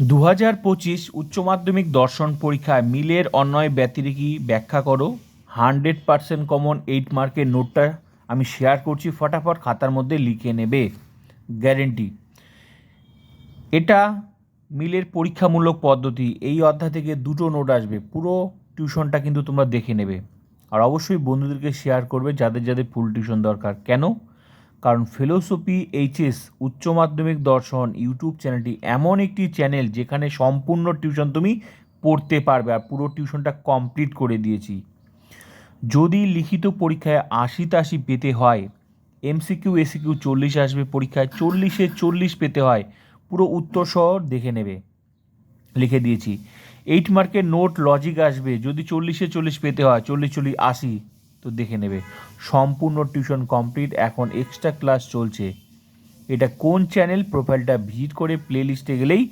দু হাজার পঁচিশ উচ্চ মাধ্যমিক দর্শন পরীক্ষায় মিলের অন্যয় ব্যতিরেকি ব্যাখ্যা করো। হান্ড্রেড পার্সেন্ট কমন এইট মার্কের নোটটা আমি শেয়ার করছি, ফটাফট খাতার মধ্যে লিখে নেবে। গ্যারেন্টি। এটা মিলের পরীক্ষামূলক পদ্ধতি, এই অধ্যায় থেকে দুটো নোট আসবে। পুরো টিউশনটা কিন্তু তোমরা দেখে নেবে। আর অবশ্যই বন্ধুদেরকে শেয়ার করবে যাদের যাদের ফুল টিউশন দরকার। কেন? কারণ ফিলোসফি এইচএস উচ্চ মাধ্যমিক দর্শন, ইউটিউব চ্যানেলটি এমন একটি চ্যানেল যেখানে সম্পূর্ণ টিউশন তুমি পড়তে পারবে আর পুরো টিউশনটা কমপ্লিট করে দিয়েছি। যদি লিখিত পরীক্ষায় আশি তাশি পেতে হয় এমসিকিউ এসিকিউ চল্লিশ আসবে, পরীক্ষায় চল্লিশে চল্লিশ পেতে হয়, পুরো উত্তর সহ দেখে নেবে। লিখে দিয়েছি, এইট মার্কের নোট লজিক আসবে, যদি চল্লিশে চল্লিশ পেতে হয়, চল্লিশ চল্লিশ আশি। তো দেখে নেবে। সম্পূর্ণ টিউশন কমপ্লিট এখন এক্সট্রা ক্লাস চলছে। এটা কোন চ্যানেল প্রোফাইলটা ভিজিট করে প্লে লিস্টে গেলেই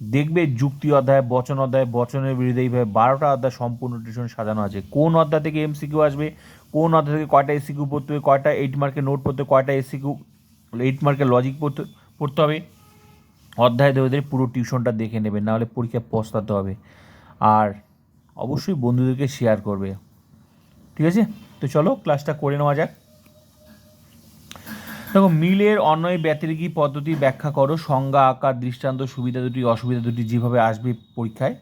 দেখবে যুক্তি অধ্যায়, বচন অধ্যায়, বচনের বিরুদ্ধে এইভাবে বারোটা অধ্যায় সম্পূর্ণ টিউশন সাজানো আছে। কোন অধ্যায় থেকে এমসিকিউ আসবে? কোন অধ্যায় থেকে কয়টা এসিকিউ পড়তে হবে? কয়টা এইট মার্কের নোট পড়তে কয়টা এসিকিউ এইট মার্কের লজিক পড়তে পড়তে হবে? অধ্যায় ধরে পুরো টিউশনটা দেখে নেবে, নাহলে পরীক্ষায় পস্তাতে হবে। আর অবশ্যই বন্ধুদেরকে শেয়ার করবে। ঠিক আছে? তো চলো ক্লাসটা করে নেওয়া যাক। দেখো, মিলের অন্যয় ব্যতিরিকী পদ্ধতি ব্যাখ্যা করো। সংজ্ঞা, আকার, দৃষ্টান্ত, সুবিধা দুটি, অসুবিধা দুটি যেভাবে আসবে পরীক্ষায়,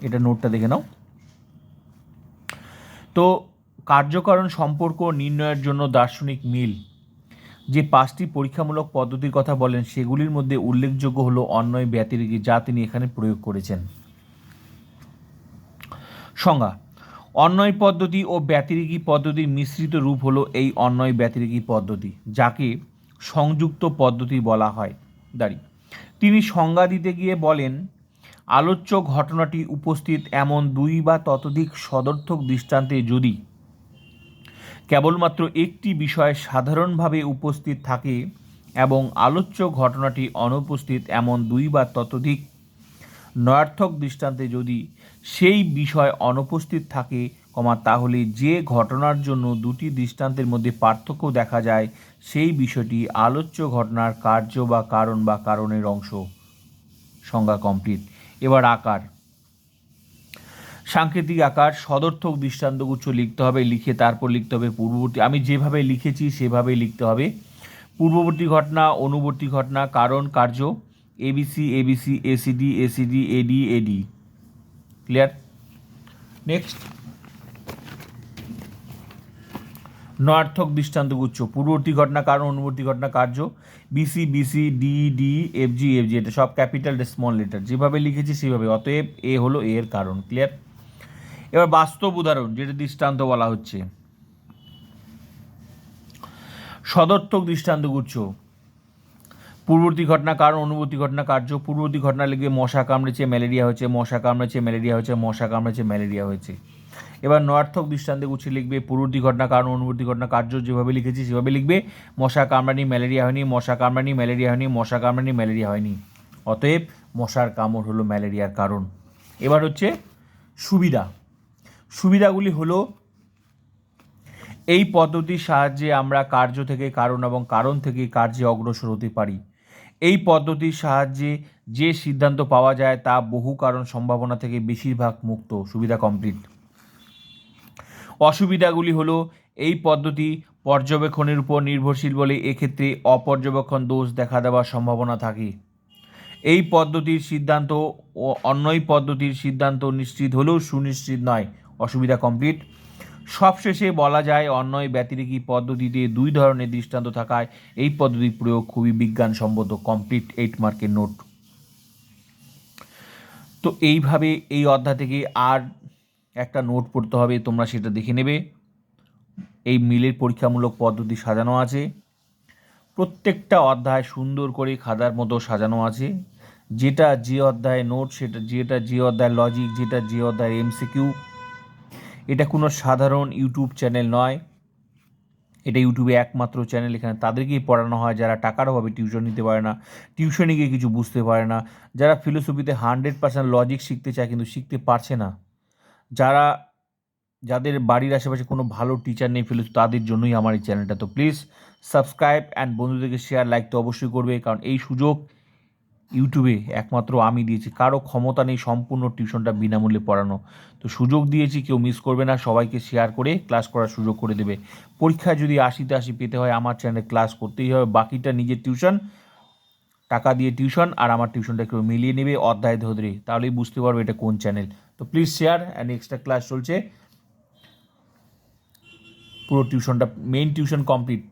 এটা নোটটা দেখে নাও। তো, কার্যকরণ সম্পর্ক নির্ণয়ের জন্য দার্শনিক মিল। যে পাঁচটি পরীক্ষামূলক পদ্ধতির কথা বলেন, সেগুলির মধ্যে উল্লেখযোগ্য হলো অন্যয় ব্যতিরিকী যা তিনি এখানে প্রয়োগ করেছেন। সংজ্ঞা অন্যয় পদ্ধতি ও ব্যতিরিকী পদ্ধতির মিশ্রিত রূপ হলো এই অন্যয় ব্যতিরিকী পদ্ধতি, যাকে সংযুক্ত পদ্ধতি বলা হয়। দাঁড়ি। তিনি সংজ্ঞা দিতে গিয়ে বলেন, আলোচ্য ঘটনাটি উপস্থিত এমন দুই বা ততোধিক সদর্থক দৃষ্টান্তে যদি কেবলমাত্র একটি বিষয় সাধারণভাবে উপস্থিত থাকে এবং আলোচ্য ঘটনাটি অনুপস্থিত এমন দুই বা ততোধিক নয়ার্থক দৃষ্টান্তে যদি সেই বিষয় অনুপস্থিত থাকে, কমা, তাহলে যে ঘটনার জন্য দুটি দৃষ্টান্তের মধ্যে পার্থক্য দেখা যায়, সেই বিষয়টি আলোচ্য ঘটনার কার্য বা কারণ বা কারণের অংশ। সংজ্ঞা কমপ্লিট এবার আকার। সাংকেতিক আকার, সদর্থক দৃষ্টান্তগুচ্ছ লিখতে হবে, লিখে তারপর লিখতে হবে পূর্ববর্তী। আমি যেভাবে লিখেছি, সেভাবেই লিখতে হবে। পূর্ববর্তী ঘটনা, অনুবর্তী ঘটনা, কারণ, কার্য ABC ABC ACD ACD AD AD clear next নয়ার্থক দৃষ্টান্তগুচ্ছ পূর্ববর্তী ঘটনা কারণ অনুবর্তী ঘটনা কার্য? BC BC D D F G F G এটা সব ক্যাপিটাল স্মল লেটার যেভাবে লিখেছি সেভাবে, অতএব এ হলো এর কারণ। ক্লিয়ার এবার বাস্তব উদাহরণ, যেটা দৃষ্টান্ত বলা হচ্ছে। সদর্থক দৃষ্টান্তগুচ্ছ পূর্ববর্তী ঘটনা কারণ অনুবর্তী ঘটনা কার্য পূর্ববর্তী ঘটনা লিখবে মশা কামড়েছে, ম্যালেরিয়া হয়েছে, মশা কামড়েছে, ম্যালেরিয়া হয়েছে, মশা কামড়েছে, ম্যালেরিয়া হয়েছে। এবার নয়ার্থক দৃষ্টান্তে গুছিয়ে লিখবে, পূর্ববর্তী ঘটনা কারণ অনুবর্তী ঘটনা কার্য যেভাবে লিখেছি সেভাবে লিখবে, মশা কামড়ানি, ম্যালেরিয়া হয়নি, মশা কামড়ানি, ম্যালেরিয়া হয়নি, মশা কামড়ানি, ম্যালেরিয়া হয়নি। অতএব মশার কামড় হলো ম্যালেরিয়ার কারণ। এবার হচ্ছে সুবিধা। সুবিধাগুলি হলো এই পদ্ধতির সাহায্যে আমরা কার্য থেকে কারণ এবং কারণ থেকে কার্যে অগ্রসর হতে পারি। এই পদ্ধতির সাহায্যে যে সিদ্ধান্ত পাওয়া যায় তা বহু কারণ সম্ভাবনা থেকে বেশিরভাগ মুক্ত। সুবিধা কমপ্লিট অসুবিধাগুলি হলো, এই পদ্ধতি পর্যবেক্ষণের উপর নির্ভরশীল বলে এক্ষেত্রে অপর্যবেক্ষণ দোষ দেখা দেওয়ার সম্ভাবনা থাকে। এই পদ্ধতির সিদ্ধান্ত ও অন্যই পদ্ধতির সিদ্ধান্ত নিশ্চিত হলেও সুনিশ্চিত নয়। অসুবিধা কমপ্লিট সবশেষে বলা যায় অন্যয় ব্যতিরিকী পদ্ধতিতে দুই ধরনের দৃষ্টান্ত থাকায় এই পদ্ধতির প্রয়োগ খুবই বিজ্ঞানসম্মত কমপ্লিট এইট মার্কের নোট তো এইভাবে এই অধ্যায় থেকে আর একটা নোট পড়তে হবে, তোমরা সেটা দেখে নেবে। এই মিলের পরীক্ষামূলক পদ্ধতি সাজানো আছে। প্রত্যেকটা অধ্যায় সুন্দর করে খাদার মতো সাজানো আছে। যেটা যে অধ্যায় নোট সেটা, যেটা যে অধ্যায় লজিক যেটা যে অধ্যায় এমসিকিউ এটা কোনো সাধারণ ইউটিউব চ্যানেল নয়। এটা ইউটিউবে একমাত্র চ্যানেল, এখানে তাদেরকেই পড়ানো হয়, যারা টাকার অভাবে টিউশন নিতে পারে না টিউশনে গিয়ে কিছু বুঝতে পারে না, যারা ফিলোসফিতে হান্ড্রেড পার্সেন্ট লজিক শিখতে চায় কিন্তু শিখতে পারছে না। যারা, যাদের বাড়ির আশেপাশে কোনো ভালো টিচার নেই ফিলোসফি তাদের জন্যই আমার এই চ্যানেলটা। তো প্লিজ সাবস্ক্রাইব অ্যান্ড বন্ধুদেরকে শেয়ার লাইক তো অবশ্যই করবে, কারণ এই সুযোগ ইউটিউবে একমাত্র আমি দিয়েছি। কারও ক্ষমতা নেই সম্পূর্ণ টিউশনটা বিনামূল্যে পড়ানো। তো সুযোগ দিয়েছি, কেউ মিস করবে না, সবাইকে শেয়ার করে ক্লাস করার সুযোগ করে দেবে। পরীক্ষায় যদি আশিতে আশি পেতে হয়, আমার চ্যানেলে ক্লাস করতেই হবে। বাকিটা নিজের টিউশন টাকা দিয়ে টিউশন আর আমার টিউশনটা কেউ মিলিয়ে নেবে অধ্যায় ধরে। তাহলেই বুঝতে পারবে এটা কোন চ্যানেল তো please share and extra class চলছে। পুরো টিউশনটা মেইন টিউশন কমপ্লিট